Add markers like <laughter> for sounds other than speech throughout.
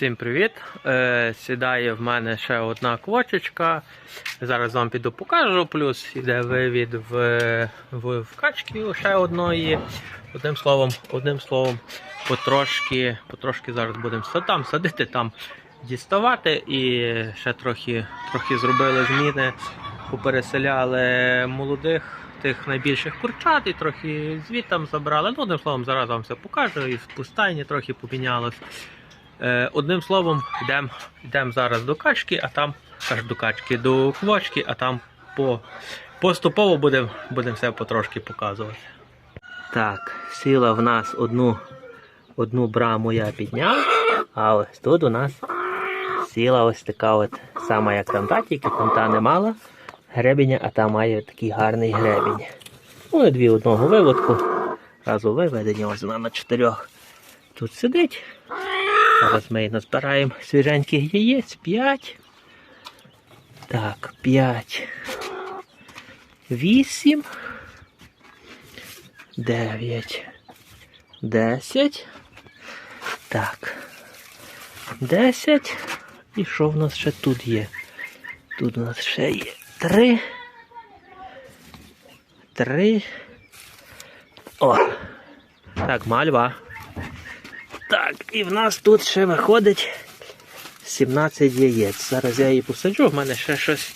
Всім привіт! Е, сідає в мене ще одна квочечка. Зараз вам піду покажу. Плюс іде вивід в, в, в качки ще одної. Одним словом, одним словом, потрошки, потрошки зараз будемо там садити, там діставати. І ще трохи, трохи зробили зміни, попереселяли молодих. Тих найбільших курчат і трохи звітам забрали. Ну, одним словом, зараз вам все покажу. І в пустайні трохи помінялось. Е, одним словом, йдемо йдем зараз до качки, а там аж до качки, до квочки, а там по, поступово будемо будем все потрошки показувати. Так, сіла в нас одну, одну браму я підняв, а ось тут у нас сіла ось така от сама, як там та, тільки там та не мала гребеня, а та має такий гарний гребінь. Ну і дві одного виводку. Разу виведені, ось вона на чотирьох тут сидить. Зараз ми назбираємо свіженьких яєць. 5. Так, 5. 8. 9. 10. Так. 10. І що в нас ще тут є? Тут у нас ще є 3. 3. О! Так, мальва. Так, і в нас тут ще виходить 17 яєць. Зараз я її посаджу, в мене ще щось.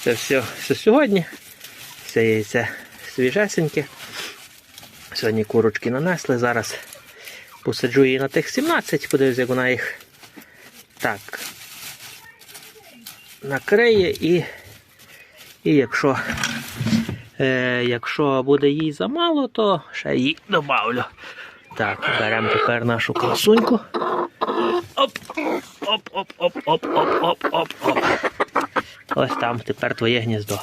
Це все, все сьогодні. Це яйце свіжесеньке. Сьогодні курочки нанесли. Зараз посаджу її на тих 17, подивлюсь, як вона їх так накриє і, і якщо, е, якщо буде їй замало, то ще її добавлю. Так, беремо тепер нашу красуньку. Оп! Оп-оп-оп-оп-оп-оп-оп-оп. Ось там тепер твоє гніздо.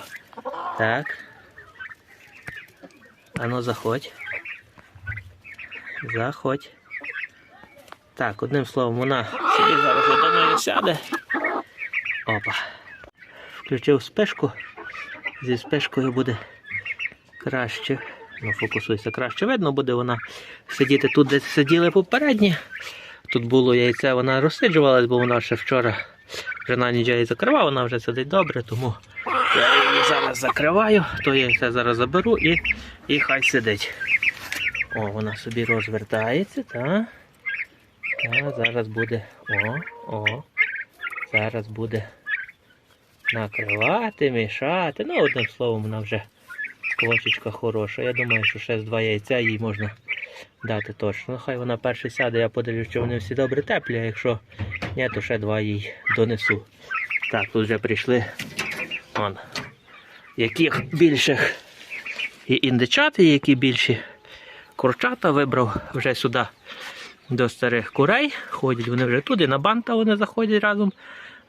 Так. Ану, заходь. Заходь. Так, одним словом, вона собі зараз до неї сяде. Опа. Включив спешку. Зі спешкою буде краще. Ну, фокусуйся, краще видно буде вона сидіти тут, де сиділи попередні. Тут було яйце, вона розсиджувалась, бо вона ще вчора вже на ніч її закривав, вона вже сидить добре, тому я її зараз закриваю, то яйце зараз заберу і, і хай сидить. О, вона собі розвертається, так. Та, зараз буде. О, о. Зараз буде накривати, мішати. Ну, одним словом, вона вже Квочечка хороша. Я думаю, що ще з два яйця їй можна дати точно. Ну, Хай вона перше сяде, я подивлюсь, що вони всі добре теплі, а якщо ні, то ще два їй донесу. Так, тут вже прийшли. Вон. Яких більших і індичат, і які більші курчата вибрав вже сюди до старих курей. Ходять вони вже туди, на банта вони заходять разом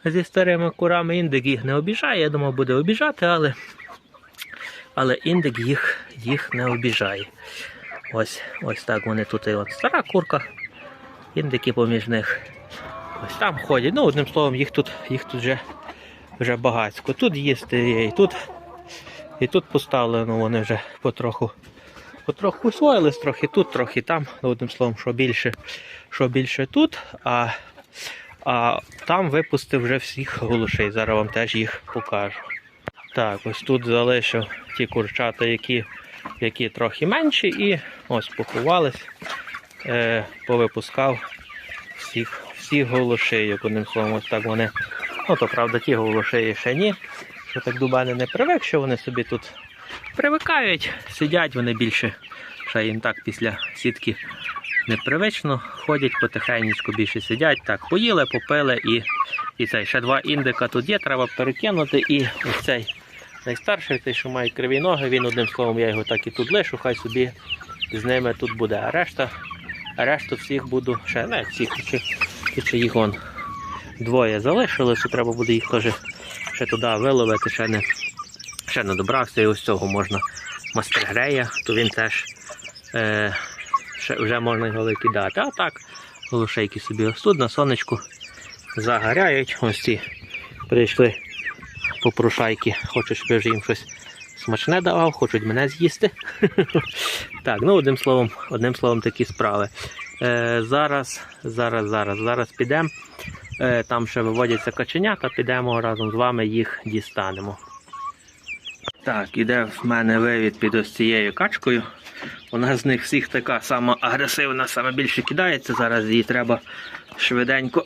зі старими курами. Індик їх не обіжає. Я думав, буде обіжати, але але індик їх, їх не обіжає. Ось ось так вони тут і от стара курка, індики поміж них. Ось там ходять. Ну, одним словом, їх тут їх тут вже вже багатько. Тут їсти є, і тут і тут поставлено, вони вже потроху потроху освоїлись, трохи тут, трохи там. Ну, одним словом, що більше, що більше тут, а, а там випустив вже всіх голушей. Зараз вам теж їх покажу. Так, ось тут залишив ті курчата, які які трохи менші, і ось поховались, е, повипускав всіх всіх голошейок. Одним словом, ось так вони. Ну, то правда, ті голошеї ще ні. Що так мене не привик, що вони собі тут привикають, сидять вони більше. Ще їм так після сітки непривично ходять потихеньку більше сидять. Так, поїли, попили і, і цей ще два індика тут є, треба перекинути. І ось цей найстарший, той, що має криві ноги, він одним словом, я його так і тут лишу, хай собі з ними тут буде. А решта, а решту всіх буду ще не всіх, чи, чи, їх вон двоє залишилося, треба буде їх теж ще туди виловити, ще не, ще не добрався. І ось цього можна мастергрея, то він теж е, вже можна його викидати. А так, голошейки собі ось тут на сонечку загоряють. Ось ці прийшли попрошайки, хочуть, щоб я вже їм щось смачне давав, хочуть мене з'їсти. <laughs> так, ну одним словом, одним словом такі справи. Е, зараз, зараз, зараз, зараз підемо. Е, там ще виводяться каченята, підемо разом з вами їх дістанемо. Так, іде в мене вивід під ось цією качкою. Вона з них всіх така сама агресивна, саме більше кидається. Зараз її треба швиденько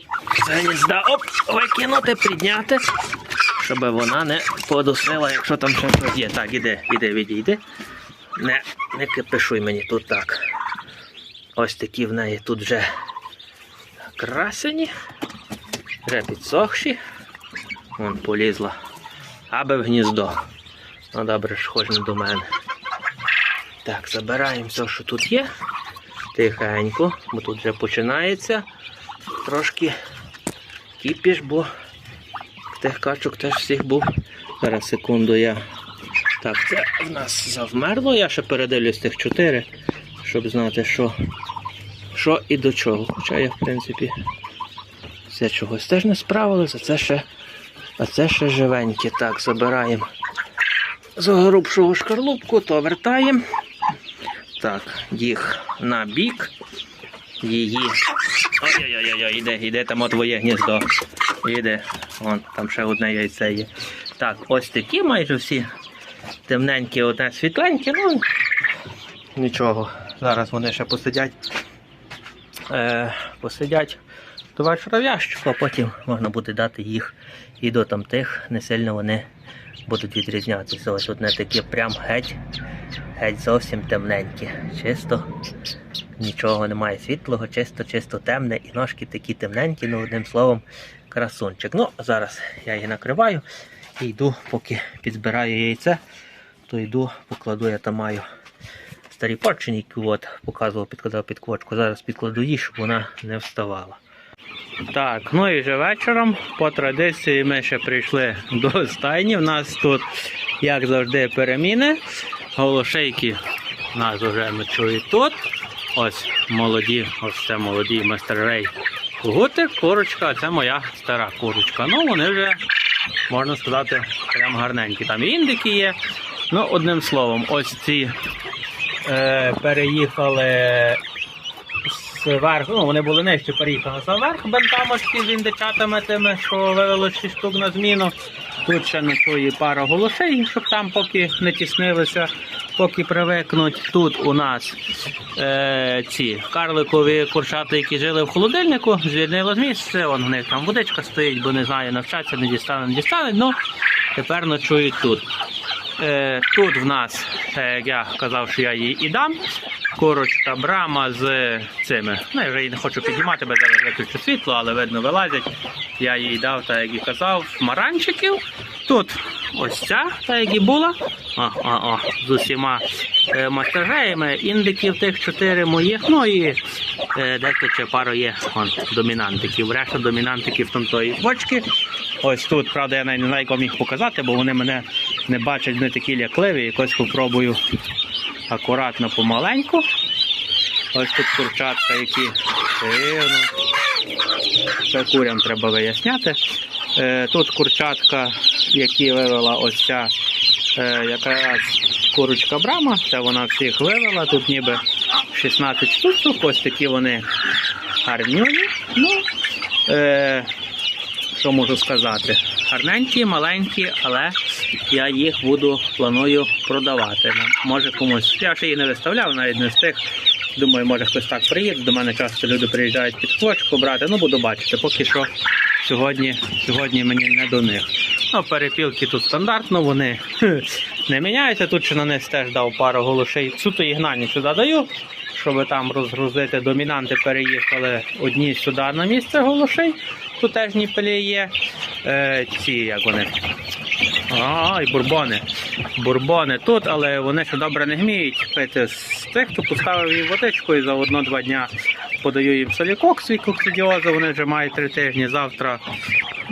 гнізда оп, викинути, підняти, щоб вона не подусила, якщо там щось є. Так, іди, іди, відійди. Не, не кипишуй мені тут так. Ось такі в неї тут вже красені, вже підсохші. Вон полізла. Аби в гніздо. Ну добре, ж не до мене. Так, забираємо все, що тут є. Тихенько, бо тут вже починається трошки кіпіш, бо тих качок теж всіх був. Зараз секунду я. Так, це в нас завмерло. Я ще передивлюсь тих чотири, щоб знати, що, що і до чого. Хоча я, в принципі, все чогось теж не справилися, а це ще, а це ще живенькі. Так, забираємо загрубшого шкарлупку, то вертаємо. Так, їх на бік. Її. Ой-ой-ой, іде, іде там твоє гніздо. Іде. Вон, там ще одне яйце є. Так, ось такі майже всі темненькі, одне світленьке, ну нічого. Зараз вони ще посидять. Е, посидять до вечора в ящику, а потім можна буде дати їх і до там тих, не сильно вони будуть відрізнятися. Ось одне таке прям геть, геть зовсім темненькі. Чисто нічого немає світлого, чисто, чисто темне, і ножки такі темненькі, ну одним словом, красунчик. Ну, зараз я її накриваю і йду, поки підзбираю яйце, то йду, покладу, я там маю старі порчені, які от показував, підкладав під квочку. Зараз підкладу її, щоб вона не вставала. Так, ну і вже вечором по традиції ми ще прийшли до стайні. У нас тут, як завжди, переміни. Голошейки нас вже ночують тут. Ось молоді, ось це молоді мастерей гути, курочка, це моя стара курочка. Ну, вони вже, можна сказати, прям гарненькі. Там індики є. Ну, одним словом, ось ці е, переїхали зверху, ну вони були нижче, переїхали зверху, бентамочки з індичатами тими, що вивели 6 штук на зміну. Тут ще ночує пара голошей, щоб там поки не тіснилися, поки привикнуть. Тут у нас е, ці карликові курчата, які жили в холодильнику, звільнило з місця, вон в них там водичка стоїть, бо не знаю, навчаться, не дістане, не дістане. Ну, тепер ночують тут. Е, тут в нас, е, як я казав, що я її і дам. Курочка брама з цими. Ну, я вже її не хочу піднімати, бо зараз виключу світло, але видно вилазять. Я їй дав, так як і казав, маранчиків. Тут ось ця, та як і була. О, о, о, з усіма е, мастержеями. Індиків тих чотири моїх. Ну і е, дехто ще пару є вон, домінантиків. Решта домінантиків там тої бочки. Ось тут, правда, я не знаю, як вам їх показати, бо вони мене не бачать, вони такі лякливі. Якось спробую акуратно помаленьку. Ось тут курчатка, які дивно. Це курям треба виясняти. Е, Тут курчатка, які вивела ось ця е, якраз курочка Брама, це вона всіх вивела. Тут ніби 16 штук, ось такі вони гарнюні. Ну, е, що можу сказати? Гарненькі, маленькі, але я їх буду планую продавати. Може комусь. Я ще її не виставляв, навіть не встиг. Думаю, може хтось так приїде. До мене часто люди приїжджають під квочку брати. Ну, буду бачити. Поки що сьогодні, сьогодні мені не до них. Ну, перепілки тут стандартно, вони <laughs> не міняються. Тут ще на них теж дав пару голошей. Суто їх гнані сюди даю, щоб там розгрузити. Домінанти переїхали одні сюди на місце голошей. Тут теж ніпелі є. Е, ці, як вони. А, і бурбони. Бурбони тут, але вони ще добре не вміють пити з тих, хто поставив їм водичку і за одно-два дня подаю їм солікок свій коксидіозу, вони вже мають три тижні. Завтра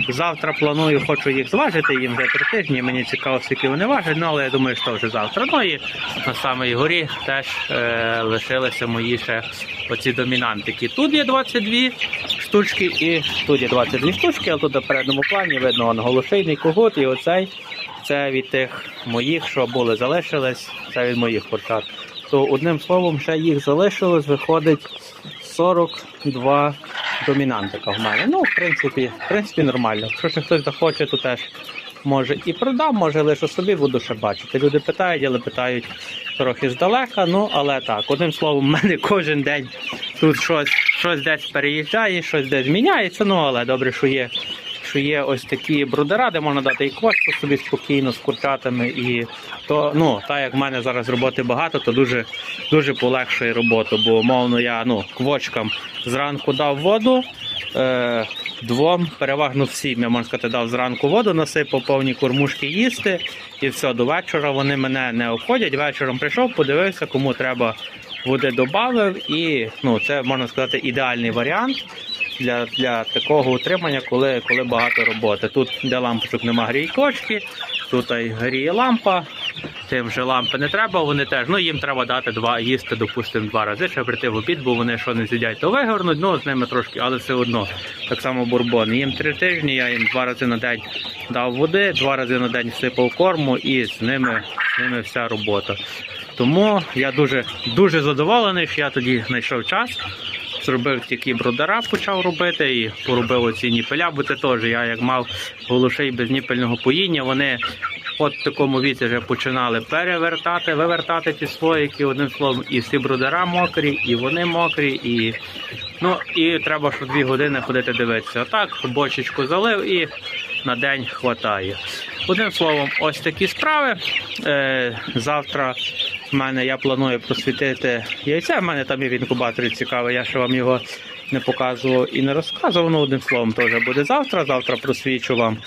завтра планую, хочу їх зважити, їм вже три тижні. Мені цікаво, скільки вони важать, ну але я думаю, що вже завтра. Ну і на самій горі теж е, лишилися мої ще оці домінантики. Тут є 22 штучки і тут є 22 штучки, але тут на передньому плані видно он, голошейний когут і оцей. Це від тих моїх, що були, залишились, це від моїх курчат. То одним словом, ще їх залишилось, виходить 42 домінантика в мене. Ну, в принципі, в принципі, нормально. Якщо хтось захоче, то теж може і продам, може лише собі буду ще бачити. Люди питають, але питають трохи здалека. Ну, але так, одним словом, в мене кожен день тут щось, щось десь переїжджає, щось десь міняється. Ну, але добре, що є. Що є ось такі брудера, де можна дати і квочку собі спокійно з курчатами, і то ну так як в мене зараз роботи багато, то дуже дуже полегшує роботу. Бо мовно я ну квочкам зранку дав воду. Е, двом, переважно всім, я можна сказати, дав зранку воду, насипав повні кормушки їсти, і все, до вечора вони мене не обходять. Вечором прийшов, подивився, кому треба води додав. І ну, це можна сказати ідеальний варіант для, для такого утримання, коли, коли багато роботи. Тут, де лампочок нема гріє кочки, тут і гріє лампа. Тим вже лампи не треба, вони теж. Ну їм треба дати два їсти, допустимо, два рази, щоб прийти в обід, бо вони що не з'їдять, то вигорнуть, ну з ними трошки, але все одно. Так само бурбон. Їм три тижні, я їм два рази на день дав води, два рази на день всипав корму і з ними, з ними вся робота. Тому я дуже дуже задоволений, що я тоді знайшов час. Зробив тільки бродера, почав робити і поробив оці ніпеля, бо це теж я як мав голушей без ніпельного поїння, вони от в такому віці вже починали перевертати, вивертати ті слоїки, одним словом, і всі бродера мокрі, і вони мокрі, і ну і треба що дві години ходити дивитися. Отак, бочечку залив і на день хватає. Одним словом, ось такі справи. Е, завтра в мене я планую просвітити яйця. В мене там є в інкубаторі цікаве, я ще вам його не показував і не розказував. Ну, одним словом, теж буде завтра. Завтра просвічу вам,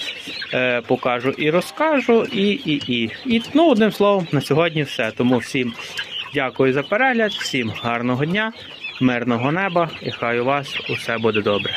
е, покажу і розкажу. І, і, і. і ну, одним словом, на сьогодні все. Тому всім дякую за перегляд, всім гарного дня, мирного неба і хай у вас усе буде добре.